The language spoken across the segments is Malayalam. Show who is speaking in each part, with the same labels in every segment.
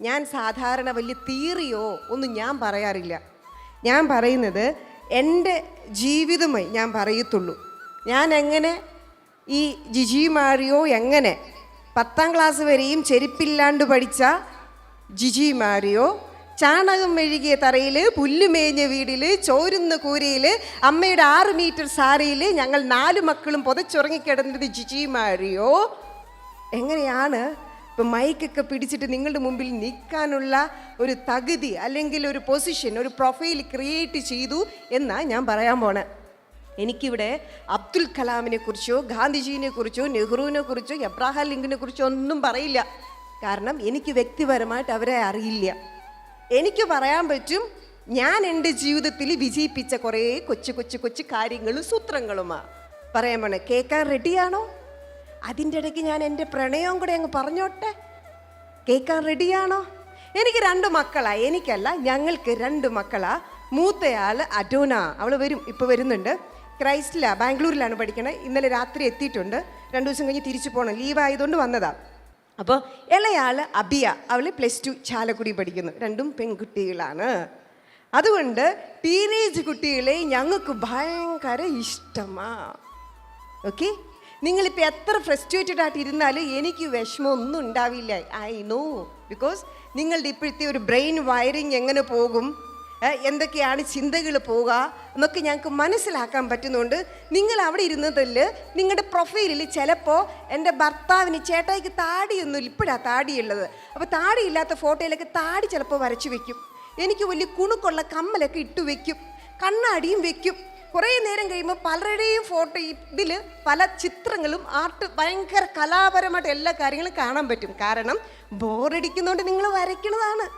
Speaker 1: ഞാൻ സാധാരണ വലിയ തീറിയോ ഒന്നും ഞാൻ പറയാറില്ല. ഞാൻ പറയുന്നത് എന്റെ ജീവിതമായി ഞാൻ പറയത്തുള്ളൂ. ഞാൻ എങ്ങനെ ഈ ജിജി മാറിയോ എങ്ങനെ പത്താം ക്ലാസ് വരെയും ചെരുപ്പില്ലാണ്ട് പഠിച്ച ജിജി മാറിയോ ചാണകം മെഴുകിയ തറയിൽ പുല്ല് മേഞ്ഞ വീടിൽ ചോരുന്ന കൂരയിൽ അമ്മയുടെ ആറ് മീറ്റർ സാരിയിൽ ഞങ്ങൾ നാല് മക്കളും പുതച്ചുറങ്ങിക്കിടന്നത് ജിജി മാറിയോ എങ്ങനെയാണ് ഇപ്പം മൈക്കൊക്കെ പിടിച്ചിട്ട് നിങ്ങളുടെ മുമ്പിൽ നിൽക്കാനുള്ള ഒരു തകുതി അല്ലെങ്കിൽ ഒരു പൊസിഷൻ ഒരു പ്രൊഫൈൽ ക്രിയേറ്റ് ചെയ്തു എന്നാ ഞാൻ പറയാൻ പോണേ. എനിക്കിവിടെ അബ്ദുൽ കലാമിനെ കുറിച്ചോ ഗാന്ധിജീനെ കുറിച്ചോ നെഹ്റുവിനെ കുറിച്ചോ എബ്രാഹാം ലിങ്കിനെ കുറിച്ചോ ഒന്നും പറയില്ല. കാരണം എനിക്ക് വ്യക്തിപരമായിട്ട് അവരെ അറിയില്ല. എനിക്ക് പറയാൻ പറ്റും ഞാൻ എന്റെ ജീവിതത്തിൽ വിജയിപ്പിച്ച കുറേ കൊച്ചു കൊച്ചു കൊച്ചു കാര്യങ്ങളും സൂത്രങ്ങളുമാണ് പറയാൻ പോണേ കേൾക്കാൻ റെഡിയാണോ അതിന്റെ ഇടയ്ക്ക് ഞാൻ എന്റെ പ്രണയവും കൂടെ അങ്ങ് പറഞ്ഞോട്ടെ? കേൾക്കാൻ റെഡിയാണോ? എനിക്ക് രണ്ട് മക്കളാ. എനിക്കല്ല ഞങ്ങൾക്ക് രണ്ട് മക്കളാ. മൂത്തയാൾ അഡോന അവൾ വരും ഇപ്പോൾ വരുന്നുണ്ട്. ക്രൈസ്റ്റില ബാംഗ്ലൂരിലാണ് പഠിക്കണത് ഇന്നലെ രാത്രി എത്തിയിട്ടുണ്ട്. രണ്ട് ദിവസം കഴിഞ്ഞ് തിരിച്ചു പോകണം ലീവായതുകൊണ്ട് വന്നതാ. അപ്പോൾ ഇളയാൾ അബിയ അവൾ പ്ലസ് ടു ചാലക്കുടി പഠിക്കുന്നു. രണ്ടും പെൺകുട്ടികളാണ്. അതുകൊണ്ട് ടീനേജ് കുട്ടികളെ ഞങ്ങൾക്ക് ഭയങ്കര ഇഷ്ടമാണ് ഓക്കെ നിങ്ങളിപ്പോൾ എത്ര ഫ്രസ്ട്രേറ്റഡ് ആയിട്ട് ഇരുന്നാലും എനിക്ക് വിഷമം ഒന്നും ഉണ്ടാവില്ല. ഐ നോ ബിക്കോസ് നിങ്ങളുടെ ഇപ്പോഴത്തെ ഒരു ബ്രെയിൻ വയറിങ് എങ്ങനെ പോകും? എന്തൊക്കെയാണ് ചിന്തകൾ പോവുക? എന്നൊക്കെ ഞങ്ങൾക്ക് മനസ്സിലാക്കാൻ പറ്റുന്നുണ്ട്. നിങ്ങൾ അവിടെ ഇരുന്നതിൽ നിങ്ങളുടെ പ്രൊഫൈലിൽ ചിലപ്പോൾ എന്റെ ഭർത്താവിന് ചേട്ടായിക്ക് താടിയൊന്നും ഇപ്പോഴാണ് താടിയുള്ളത്. അപ്പോൾ താടിയില്ലാത്ത ഫോട്ടോയിലൊക്കെ താടി ചിലപ്പോൾ വരച്ചു വെക്കും. എനിക്ക് വലിയ കുണുക്കുള്ള കമ്മലൊക്കെ ഇട്ടു വെക്കും. കണ്ണാടിയും വെക്കും. കുറേ നേരം കഴിയുമ്പോൾ പലരുടെയും ഫോട്ടോ ഇതിൽ പല ചിത്രങ്ങളും ആർട്ട് ഭയങ്കര കലാപരമായിട്ട് എല്ലാ കാര്യങ്ങളും കാണാൻ പറ്റും. കാരണം ബോറടിക്കുന്നതുകൊണ്ട് നിങ്ങൾ വരയ്ക്കുന്നതാണ്.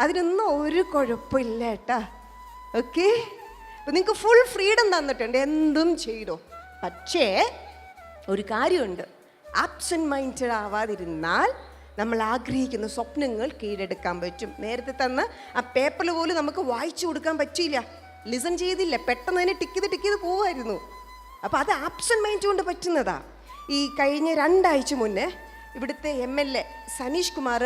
Speaker 1: അതിനൊന്നും ഒരു കുഴപ്പമില്ല കേട്ടാ. ഓക്കെ? നിങ്ങൾക്ക് ഫുൾ ഫ്രീഡം തന്നിട്ടുണ്ട്. എന്തും ചെയ്തോ. പക്ഷേ ഒരു കാര്യമുണ്ട്. ആബ്സെന്റ് മൈൻഡഡ് ആവാതിരുന്നാൽ നമ്മൾ ആഗ്രഹിക്കുന്ന സ്വപ്നങ്ങൾ കീഴെടുക്കാൻ പറ്റും. നേരത്തെ തന്ന ആ പേപ്പറിൽ പോലും നമുക്ക് വായിച്ചു കൊടുക്കാൻ പറ്റിയില്ല. ലിസൺ ചെയ്തില്ല. പെട്ടെന്ന് തന്നെ ടിക്ക് ചെയ്ത് ടിക്ക് ചെയ്ത് പോവായിരുന്നു അപ്പോൾ അത് ആപ്ഷൻ മൈൻഡ് കൊണ്ട് പറ്റുന്നതാ. ഈ കഴിഞ്ഞ രണ്ടാഴ്ച മുന്നേ ഇവിടുത്തെ M L A Sanish Kumar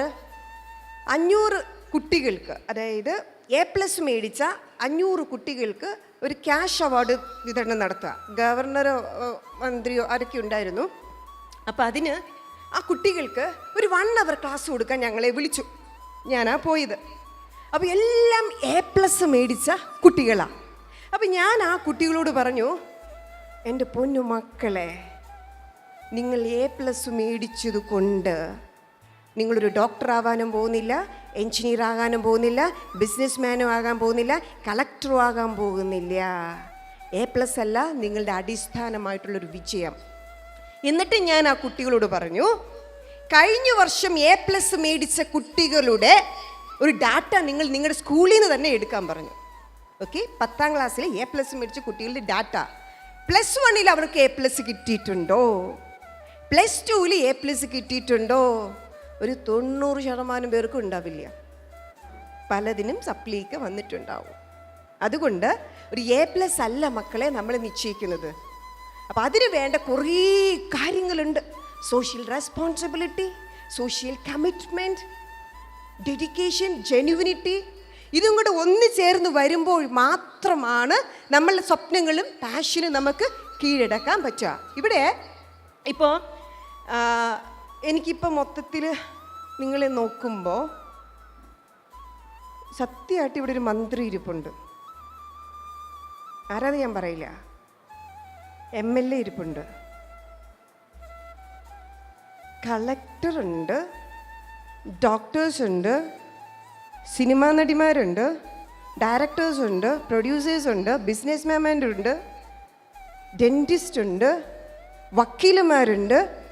Speaker 1: അഞ്ഞൂറ് കുട്ടികൾക്ക് അതായത് എ പ്ലസ് മേടിച്ച അഞ്ഞൂറ് കുട്ടികൾക്ക് ഒരു ക്യാഷ് അവാർഡ് വിതരണം നടത്തുക. ഗവർണറോ മന്ത്രിയോ ആരൊക്കെ ഉണ്ടായിരുന്നു. അപ്പോൾ അതിന് ആ കുട്ടികൾക്ക് ഒരു വൺ അവർ ക്ലാസ് കൊടുക്കാൻ ഞങ്ങളെ വിളിച്ചു. ഞാനാ പോയത്. അപ്പോൾ എല്ലാം എ പ്ലസ് മേടിച്ച കുട്ടികളാണ് അപ്പോൾ ഞാൻ ആ കുട്ടികളോട് പറഞ്ഞു എന്റെ പൊന്നു മക്കളെ നിങ്ങൾ എ പ്ലസ് മേടിച്ചത് കൊണ്ട് നിങ്ങളൊരു ഡോക്ടർ ആവാനും പോകുന്നില്ല എഞ്ചിനീയർ ആകാനും പോകുന്നില്ല ബിസിനസ് മാനും ആകാൻ പോകുന്നില്ല കളക്ടറും ആകാൻ പോകുന്നില്ല. എ പ്ലസ് അല്ല നിങ്ങളുടെ അടിസ്ഥാനമായിട്ടുള്ളൊരു വിജയം. എന്നിട്ട് ഞാൻ ആ കുട്ടികളോട് പറഞ്ഞു കഴിഞ്ഞ വർഷം എ പ്ലസ് മേടിച്ച കുട്ടികളുടെ ഒരു ഡാറ്റ നിങ്ങൾ നിങ്ങളുടെ സ്കൂളിൽ നിന്ന് തന്നെ എടുക്കാൻ പറഞ്ഞു. ഓക്കെ പത്താം ക്ലാസ്സിൽ എ പ്ലസ് മേടിച്ച കുട്ടികളുടെ ഡാറ്റ പ്ലസ് വണ്ണിൽ അവർക്ക് എ പ്ലസ് കിട്ടിയിട്ടുണ്ടോ? പ്ലസ് ടുവിൽ എ പ്ലസ് കിട്ടിയിട്ടുണ്ടോ? ഒരു തൊണ്ണൂറ് ശതമാനം പേർക്കും ഉണ്ടാവില്ല. പലതിനും സപ്ലിക്ക് വന്നിട്ടുണ്ടാവും. അതുകൊണ്ട് ഒരു എ പ്ലസ് അല്ല മക്കളെ നമ്മൾ നിശ്ചയിക്കുന്നത്. അപ്പം അതിന് വേണ്ട കുറേ കാര്യങ്ങളുണ്ട്. Social responsibility social commitment dedication genuinity ഇതും കൂടെ ഒന്ന് ചേർന്ന് വരുമ്പോൾ മാത്രമാണ് നമ്മളുടെ സ്വപ്നങ്ങളും പാഷനും നമുക്ക് കീഴടക്കാൻ പറ്റുക. ഇവിടെ ഇപ്പോൾ എനിക്കിപ്പോൾ മൊത്തത്തിൽ നിങ്ങളെ നോക്കുമ്പോൾ സത്യമായിട്ട് ഇവിടെ ഒരു മന്ത്രി ഇരിപ്പുണ്ട്. ആരാത് ഞാൻ പറയില്ല. എം എൽ എ ഇരിപ്പുണ്ട്. കളക്ടറുണ്ട് ഡോക്ടേഴ്സ് ഉണ്ട് സിനിമാ നടിമാരുണ്ട് ഡയറക്ടേഴ്സ് ഉണ്ട് പ്രൊഡ്യൂസേഴ്സ് ഉണ്ട് ബിസിനസ് മാൻമാരുണ്ട് ഡെന്റിസ്റ്റ് ഉണ്ട് വക്കീലുമാരുണ്ട്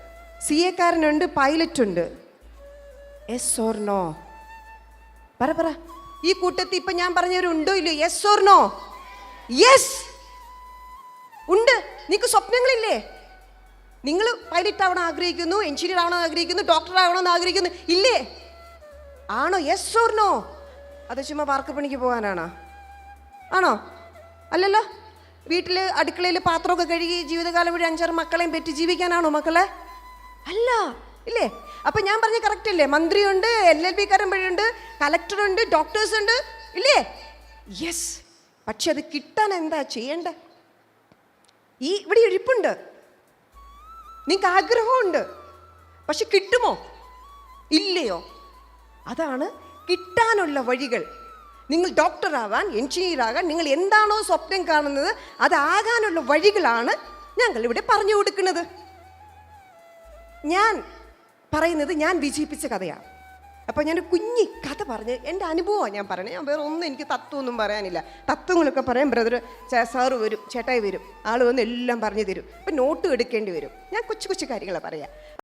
Speaker 1: സി എക്കാരനുണ്ട് പൈലറ്റ് ഉണ്ട്. എസ് ഓർ നോ പറ പറ. ഈ കൂട്ടത്തിൽ ഇപ്പം ഞാൻ പറഞ്ഞവരുണ്ടോ ഇല്ലയോ? എസ് ഓർ നോ യെസ് ഉണ്ട്. നിങ്ങൾക്ക് സ്വപ്നങ്ങളില്ലേ? നിങ്ങൾ പൈലറ്റ് ആവണം ആഗ്രഹിക്കുന്നു എഞ്ചിനീയർ ആവണം ആഗ്രഹിക്കുന്നു ഡോക്ടർ ആവണമെന്ന് ആഗ്രഹിക്കുന്നു. ഇല്ലേ? ആണോ? യെസ് ഓർ നോ അത് ചുമ്മാ വാർക്കപ്പണിക്ക് പോകാനാണോ? ആണോ? അല്ലല്ലോ? വീട്ടിൽ അടുക്കളയിൽ പാത്രമൊക്കെ കഴുകി ജീവിതകാലം വഴി അഞ്ചാറ് മക്കളെയും പെറ്റി ജീവിക്കാനാണോ മക്കളെ? അല്ല. ഇല്ലേ? അപ്പം ഞാൻ പറഞ്ഞ കറക്റ്റ് അല്ലേ? മന്ത്രിയുണ്ട് എൽ എൽ ബി കാരൻ വഴിയുണ്ട് കലക്ടറുണ്ട് ഡോക്ടേഴ്സ് ഉണ്ട്. ഇല്ലേ? യെസ് പക്ഷെ അത് കിട്ടാൻ എന്താ ചെയ്യേണ്ടത് ഈ ഇവിടെ ഇരിപ്പുണ്ട്. നിങ്ങൾക്ക് ആഗ്രഹമുണ്ട് പക്ഷെ കിട്ടുമോ? ഇല്ലയോ? അതാണ് കിട്ടാനുള്ള വഴികൾ. നിങ്ങൾ ഡോക്ടറാവാൻ എഞ്ചിനീയർ ആകാൻ നിങ്ങൾ എന്താണോ സ്വപ്നം കാണുന്നത് അതാകാനുള്ള വഴികളാണ് ഞങ്ങൾ ഇവിടെ പറഞ്ഞു കൊടുക്കുന്നത്. ഞാൻ പറയുന്നത് ഞാൻ വിജയിപ്പിച്ച കഥയാണ്. അപ്പോൾ ഞാൻ കുഞ്ഞി കഥ പറഞ്ഞ് എന്റെ അനുഭവമാണ് ഞാൻ പറയണത് ഞാൻ വേറെ ഒന്നും എനിക്ക് തത്വമൊന്നും പറയാനില്ല. തത്വങ്ങളൊക്കെ പറയാൻ ബ്രദർ സാറ് വരും ചേട്ടായി വരും. ആൾ വന്ന് എല്ലാം പറഞ്ഞു തരും. അപ്പം നോട്ട് എടുക്കേണ്ടി വരും. ഞാൻ കൊച്ചു കൊച്ചു കാര്യങ്ങളാണ് പറയാം.